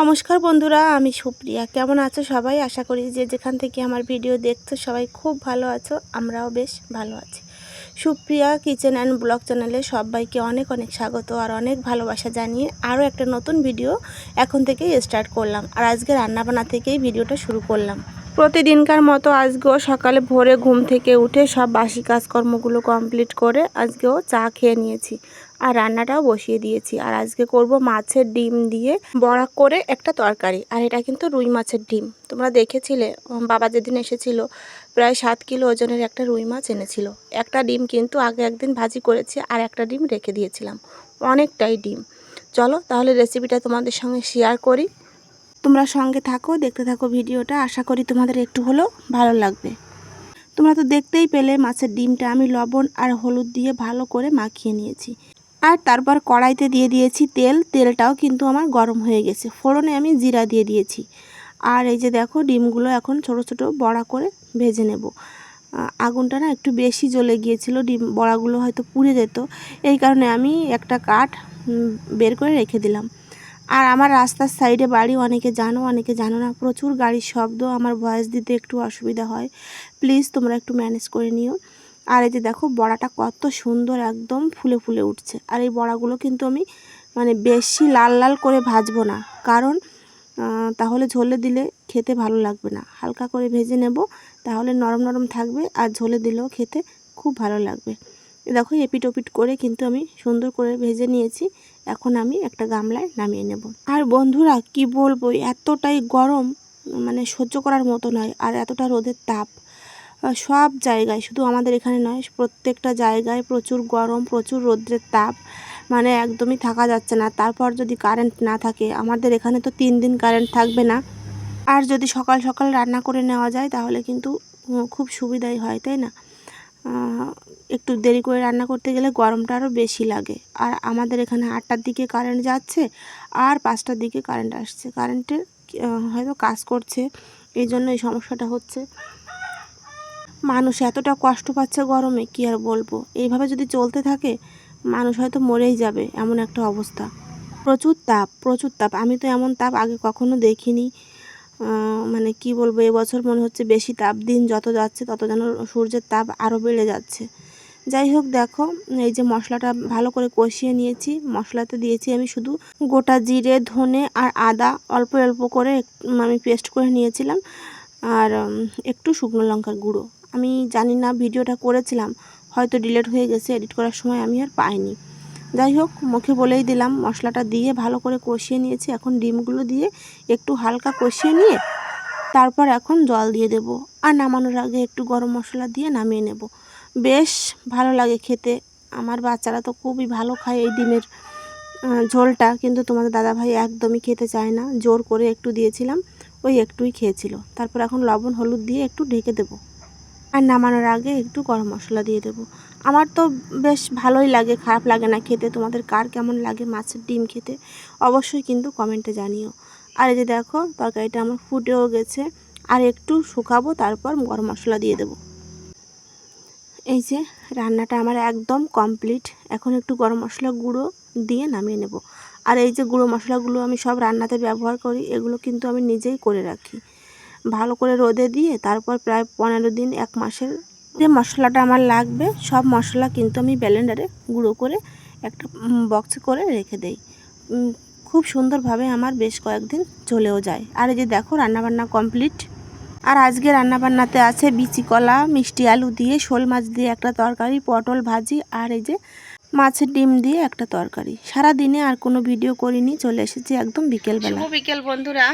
নমস্কার বন্ধুরা, আমি সুপ্রিয়া। কেমন আছো সবাই? আশা করি যে যেখান থেকে আমার ভিডিও দেখছ সবাই খুব ভালো আছো, আমরাও বেশ ভালো আছি। সুপ্রিয়া কিচেন অ্যান্ড ব্লগ চ্যানেলে সবাইকে অনেক অনেক স্বাগত আর অনেক ভালোবাসা জানিয়ে আরও একটা নতুন ভিডিও এখন থেকেই স্টার্ট করলাম। আর আজকে রান্নাবান্না থেকেই ভিডিওটা শুরু করলাম। প্রতিদিনকার মতো আজকেও সকালে ভোরে ঘুম থেকে উঠে সব বাসি কাজকর্মগুলো কমপ্লিট করে আজকেও চা খেয়ে নিয়েছি। আর রান্নাটাও বসিয়ে দিয়েছি। আর আজকে করব মাছের ডিম দিয়ে বড়া করে একটা তরকারি। আর এটা কিন্তু রুই মাছের ডিম। তোমরা দেখেছিলে বাবা যেদিন এসেছিল, প্রায় সাত কিলো ওজনের একটা রুই মাছ এনেছিল। একটা ডিম কিন্তু আগে একদিন ভাজি করেছি আর একটা ডিম রেখে দিয়েছিলাম। অনেকটাই ডিম। চলো তাহলে রেসিপিটা তোমাদের সঙ্গে শেয়ার করি। তোমরা সঙ্গে থাকো, দেখতে থাকো ভিডিওটা। আশা করি তোমাদের একটু হলেও ভালো লাগবে। তোমরা তো দেখতেই পেলে মাছের ডিমটা আমি লবণ আর হলুদ দিয়ে ভালো করে মাখিয়ে নিয়েছি। আর তারপর কড়াইতে দিয়ে দিয়েছি তেল। তেলটাও কিন্তু আমার গরম হয়ে গেছে। ফোড়নে আমি জিরা দিয়ে দিয়েছি। আর এই যে দেখো, ডিমগুলো এখন ছোট ছোট বড়া করে ভেজে নেব। আগুনটা না একটু বেশি জ্বলে গিয়েছিল, ডিম বড়াগুলো হয়তো পুড়ে যেত। এই কারণে আমি একটা কাঠ বের করে রেখে দিলাম। আর আমার রাস্তার সাইডে বাড়ি, অনেকে জানো অনেকে জানো না, প্রচুর গাড়ির শব্দ, আমার ভয়েস দিতে একটু অসুবিধা হয়। প্লিজ তোমরা একটু ম্যানেজ করে নিও। আর এই যে দেখো, বড়াটা কত সুন্দর একদম ফুলে ফুলে উঠছে। আর এই বড়াগুলো কিন্তু আমি মানে বেশি লাল লাল করে ভাজবো না। কারণ তাহলে ঝোলে দিলে খেতে ভালো লাগবে না। হালকা করে ভেজে নেব, তাহলে নরম নরম থাকবে আর ঝোলে দিলেও খেতে খুব ভালো লাগবে। দেখো, এপিট ওপিট করে কিন্তু আমি সুন্দর করে ভেজে নিয়েছি। এখন আমি একটা গামলায় নামিয়ে নেব। আর বন্ধুরা, কি বলব, এতটাই গরম মানে সহ্য করার মতো নয়, আর এতটা রোদের তাপ। সব জায়গায়, শুধু আমাদের এখানে নয়, প্রত্যেকটা জায়গায় প্রচুর গরম, প্রচুর রৌদ্রের তাপ মানে একদমই থাকা যাচ্ছে না। তারপর যদি কারেন্ট না থাকে, আমাদের এখানে তো তিন দিন কারেন্ট থাকবে না। আর যদি সকাল সকাল রান্না করে নেওয়া যায়, তাহলে কিন্তু খুব সুবিধাই হয়, তাই না? একটু দেরি করে রান্না করতে গেলে গরমটা আরও বেশি লাগে। আর আমাদের এখানে আটটার দিকে কারেন্ট যাচ্ছে আর পাঁচটার দিকে কারেন্ট আসছে। কারেন্টের হয়তো কাজ করছে এই জন্য এই সমস্যাটা হচ্ছে। মানুষ এতটা কষ্ট পাচ্ছে গরমে, কি আর বলব? এইভাবে যদি চলতে থাকে, মানুষ হয়তো মরেই যাবে, এমন একটা অবস্থা। প্রচুর তাপ প্রচুর তাপ। আমি তো এমন তাপ আগে কখনো দেখিনি। মানে কি বলব, এবছর মনে হচ্ছে বেশি তাপ দিন যত যাচ্ছে তত যেন সূর্যের তাপ আরও বেড়ে যাচ্ছে। যাই হোক দেখো, এই যে মশলাটা ভালো করে কষিয়ে নিয়েছি। মশলাতে দিয়েছি আমি শুধু গোটা জিরে, ধনে আর আদা অল্প অল্প করে আমি পেস্ট করে নিয়েছিলাম। আর একটু শুকনো লঙ্কার গুঁড়ো। আমি জানি না ভিডিওটা করেছিলাম, হয়তো ডিলেট হয়ে গেছে, এডিট করার সময় আমি আর পাইনি। যাই হোক, মুখে বলেই দিলাম, মশলাটা দিয়ে ভালো করে কষিয়ে নিয়েছি। এখন ডিমগুলো দিয়ে একটু হালকা কষিয়ে নিয়ে তারপর এখন জল দিয়ে দেব। আর নামানোর আগে একটু গরম মশলা দিয়ে নামিয়ে নেব। বেশ ভালো লাগে খেতে। আমার বাচ্চারা তো খুবই ভালো খায় এই ডিমের ঝোলটা। কিন্তু তোমাদের দাদাভাই একদমই খেতে চায় না। জোর করে একটু দিয়েছিলাম, ওই একটুই খেয়েছিল। তারপর এখন লবণ, হলুদ দিয়ে একটু ঢেকে দেবো। আর নামানোর আগে একটু গরম মশলা দিয়ে দেবো। আমার তো বেশ ভালোই লাগে, খারাপ লাগে না খেতে। তোমাদের কার কেমন লাগে মাছের ডিম খেতে? অবশ্যই কিন্তু কমেন্টে জানিও। আর এই যে দেখো, তরকারিটা আমার ফুটেও গেছে। আর একটু শুকাবো, তারপর গরম মশলা দিয়ে দেবো। এই যে রান্নাটা আমার একদম কমপ্লিট। এখন একটু গরম মশলা গুঁড়ো দিয়ে নামিয়ে নেব। আর এই যে গুঁড়ো মশলাগুলো আমি সব রান্নাতে ব্যবহার করি, এগুলো কিন্তু আমি নিজেই করে রাখি। ভালো করে রোদে দিয়ে, তারপর প্রায় পনেরো দিন, এক মাসের যে মশলাটা আমার লাগবে, সব মশলা কিন্তু আমি ব্লেন্ডারে গুঁড়ো করে একটা বক্সে করে রেখে দেই। খুব সুন্দরভাবে আমার বেশ কয়েকদিন চলেও যায়। আর এই যে দেখো রান্নাবান্না কমপ্লিট আর আজকে রান্নাবান্নাতে আছে বিচি কলা, মিষ্টি আলু দিয়ে শোল মাছ দিয়ে একটা তরকারি, পটল ভাজি আর এই যে মাছের ডিম দিয়ে একটা তরকারি। সারা দিনে আর কোনো ভিডিও করিনি, চলে এসেছি একদম বিকেলবেলা। বিকেল বন্ধুরা,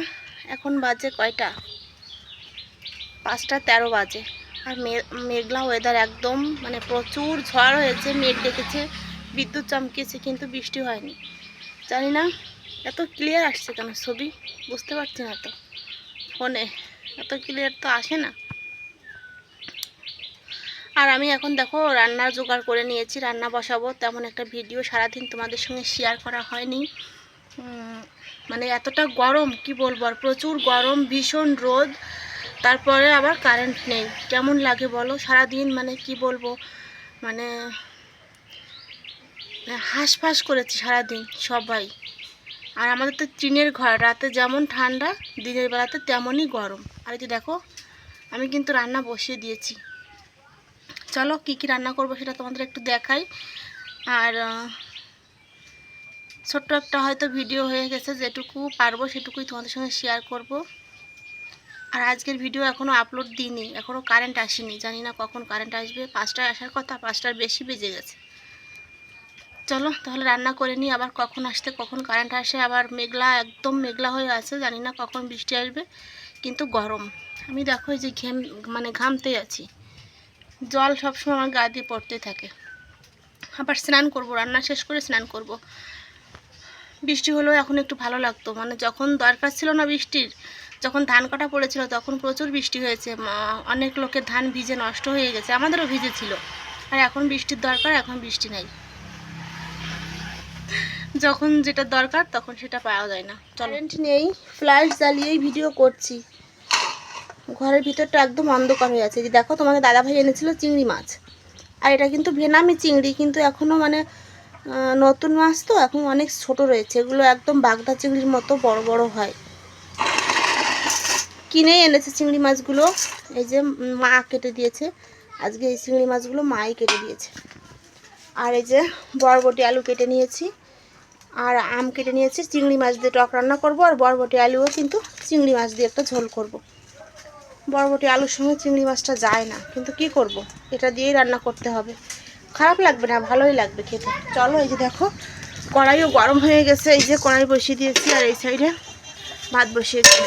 এখন বাজে কয়টা? পাঁচটা তেরো বাজে। আর মেঘলা ওয়েদার একদম মানে প্রচুর ঝড় হয়েছে, মেঘ ডেকেছে, বিদ্যুৎ চমকেছে কিন্তু বৃষ্টি হয়নি। জানি না, এত ক্লিয়ার আসছে কেন ছবি? বুঝতে পারছি না তো ফোনে এত ক্লিয়ার তো আসে না। আর আমি এখন দেখো, রান্নার জোগাড় করে নিয়েছি, রান্না বসাবো। তেমন একটা ভিডিও সারাদিন তোমাদের সঙ্গে শেয়ার করা হয়নি। মানে এতটা গরম, কি বলব? আর প্রচুর গরম, ভীষণ রোদ। তারপরে আবার কারেন্ট নেই। কেমন লাগে বলো? সারাদিন মানে কি বলব? মানে হাঁসফাঁস করেছি সারাদিন সবাই। আর আমাদের তো টিনের ঘর, রাতে যেমন ঠান্ডা, দিনের বেলাতে তেমনই গরম। আর এই যে দেখো, আমি কিন্তু রান্না বসিয়ে দিয়েছি। চলো কি কি রান্না করব সেটা তোমাদের একটু দেখাই। আর ছোট্ট একটা হয়তো ভিডিও হয়ে গেছে, যেটুকু পারব সেটুকুই তোমাদের সঙ্গে শেয়ার করব। আর আজকের ভিডিও এখনও আপলোড দিইনি এখনও কারেন্ট আসেনি, জানি না কখন কারেন্ট আসবে, পাঁচটায় আসার কথা, পাঁচটার বেশি বেজে গেছে। চলো, তাহলে রান্না করে নিই, আবার কখন আসতে, কখন কারেন্ট আসে, আবার মেঘলা, একদম মেঘলা হয়ে আছে, জানি না কখন বৃষ্টি আসবে, কিন্তু গরম। আমি দেখো যে ঘেম মানে ঘামতে আছি। জল সবসময় আমার গা দিয়ে পড়তে থাকে। আবার স্নান করব, রান্না শেষ করে স্নান করব। বৃষ্টি হলেও এখন একটু ভালো লাগতো। মানে যখন দরকার ছিল না বৃষ্টির, যখন ধান কাটা পড়েছিল, তখন প্রচুর বৃষ্টি হয়েছে। অনেক লোকের ধান ভিজে নষ্ট হয়ে গেছে। আমাদেরও ভিজে ছিল। আর এখন বৃষ্টির দরকার, এখন বৃষ্টি নাই। যখন যেটা দরকার, তখন সেটা পাওয়া যায় না। কারেন্ট নেই ফ্ল্যাশ জ্বালিয়েই ভিডিও করছি। ঘরের ভিতরটা একদম অন্ধকার হয়ে আছে। যে দেখো, তোমাকে দাদাভাই এনেছিল চিংড়ি মাছ। আর এটা কিন্তু ভেনামি চিংড়ি, কিন্তু এখনও মানে নতুন মাছ তো এখন অনেক ছোট রয়েছে। এগুলো একদম বাগদা চিংড়ির মতো বড় বড় হয়। কিনেই এনেছে চিংড়ি মাছগুলো। এই যে মা কেটে দিয়েছে। আজকে এই চিংড়ি মাছগুলো মাই কেটে দিয়েছে। আর এই যে বরবটি আলু কেটে নিয়েছি। আর আম কেটে নিয়েছি। চিংড়ি মাছ দিয়ে টক রান্না করব আর বরবটি আলুও কিন্তু চিংড়ি মাছ দিয়ে একটা ঝোল করব। বরবটি আলুর সঙ্গে চিংড়ি মাছটা যায় না। কিন্তু কি করব? এটা দিয়েই রান্না করতে হবে। খারাপ লাগবে না, ভালোই লাগবে খেতে। চলো এই যে দেখো, কড়াইও গরম হয়ে গেছে, এই যে কড়াই বসিয়ে দিয়েছি আর এই সাইডে ভাত বসিয়েছি।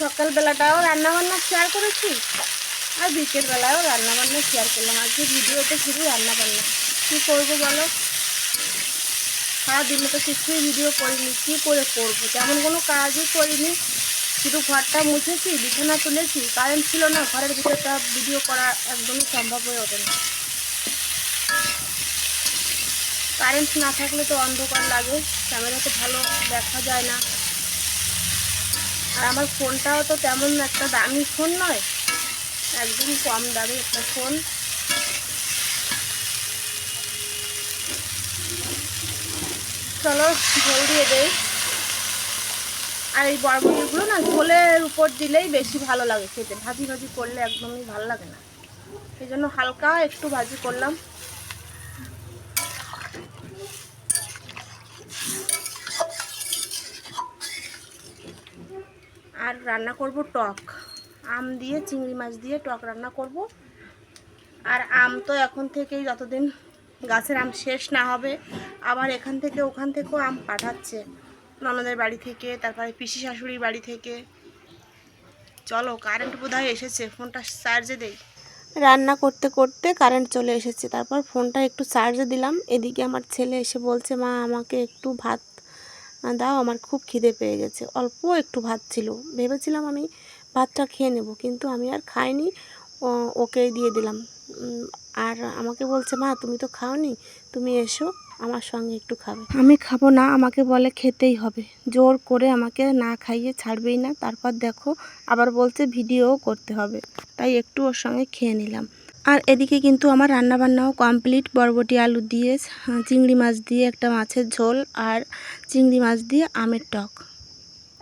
সকালবেলাটাও রান্না বান্না শেয়ার করেছি, আর বিকেল বেলাও রান্না বান্না শেয়ার করলাম। আজকে ভিডিওতে শুধু রান্না বান্না কী করব বলো? সারাদিনে তো কিছুই ভিডিও করিনি, কী করে করব? তেমন কোনো কাজই করিনি। শুধু ঘরটা মুছেছি, বিছানা তুলেছি, কারেন্ট ছিল না, ঘরের ভিতরটা ভিডিও করা একদমই সম্ভব হয়ে ওঠে না। কারেন্ট না থাকলে তো অন্ধকার লাগে ক্যামেরাতে ভালো দেখা যায় না। আর আমার ফোনটাও তো তেমন একটা দামি ফোন নয়, একদম কম দামি একটা ফোন। চলো জলদি দেই। আর এই বরবটিগুলো না ঝোলের উপর দিলেই বেশি ভালো লাগে খেতে। ভাজি ভাজি করলে একদমই ভালো লাগে না। এই জন্য হালকা একটু ভাজি করলাম। আর রান্না করব টক। আম দিয়ে, চিংড়ি মাছ দিয়ে টক রান্না করব। আর আম তো এখন থেকেই যতদিন গাছের আম শেষ না হবে, আবার এখান থেকে ওখান থেকেও আম পাঠাচ্ছে। ননদের বাড়ি থেকে, তারপরে পিসি শাশুড়ির বাড়ি থেকে। চলো কারেন্ট বোধহয় এসেছে। ফোনটা চার্জে দেই। রান্না করতে করতে কারেন্ট চলে এসেছে। তারপর ফোনটা একটু চার্জে দিলাম। এদিকে আমার ছেলে এসে বলছে, মা, আমাকে একটু ভাত দাও। আমার খুব খিদে পেয়ে গেছে। অল্প একটু ভাত ছিল। ভেবেছিলাম আমি ভাতটা খেয়ে নেব, কিন্তু আমি আর খাইনি। ওকেই দিয়ে দিলাম। আর আমাকে বলছে, মা, তুমি তো খাওনি, তুমি এসো, আমার সঙ্গে একটু খাবে। আমি খাব না, আমাকে বলে খেতেই হবে। জোর করে আমাকে না খাইয়ে ছাড়বেই না, তারপর দেখো, আবার বলছে ভিডিও করতে হবে। তাই একটু ওর সঙ্গে খেয়ে নিলাম। আর এদিকে কিন্তু আমার রান্নাবান্নাও কমপ্লিট। বরবটি আলু দিয়ে, চিংড়ি মাছ দিয়ে, একটা মাছের ঝোল, আর চিংড়ি মাছ দিয়ে আমের টক।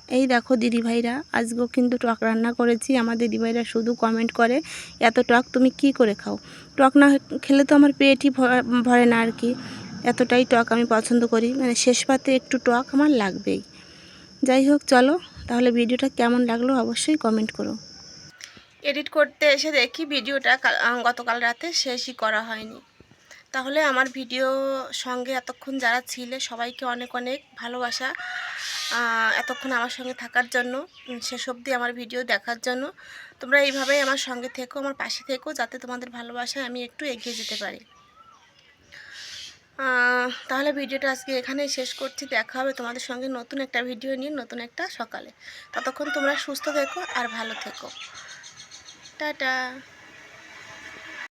এই দেখো দিদিভাইরা আজকেও কিন্তু টক রান্না করেছি। আমার দিদিভাইরা শুধু কমেন্ট করে, এত টক তুমি কি করে খাও? টক না খেলে তো আমার পেটই ভরে না আর কি এতটাই টক আমি পছন্দ করি। মানে শেষ পাতে একটু টক আমার লাগবেই। যাই হোক, চলো, তাহলে ভিডিওটা কেমন লাগল অবশ্যই কমেন্ট করো। এডিট করতে এসে দেখি ভিডিওটা গতকাল রাতে শেষই করা হয়নি। তাহলে আমার ভিডিও সঙ্গে এতক্ষণ যারা ছিলে সবাইকে অনেক অনেক ভালোবাসা এতক্ষণ আমার সঙ্গে থাকার জন্য শেষ অবধি আমার ভিডিও দেখার জন্য। তোমরা এইভাবেই আমার সঙ্গে থেকো, আমার পাশে থেকো, যাতে তোমাদের ভালোবাসায় আমি একটু এগিয়ে যেতে পারি। তাহলে ভিডিওটা আজকে এখানেই শেষ করছি। দেখা হবে তোমাদের সঙ্গে নতুন একটা ভিডিও নিয়ে, নতুন একটা সকালে। ততক্ষণ তোমরা সুস্থ থেকো আর ভালো থেকো। টাটা।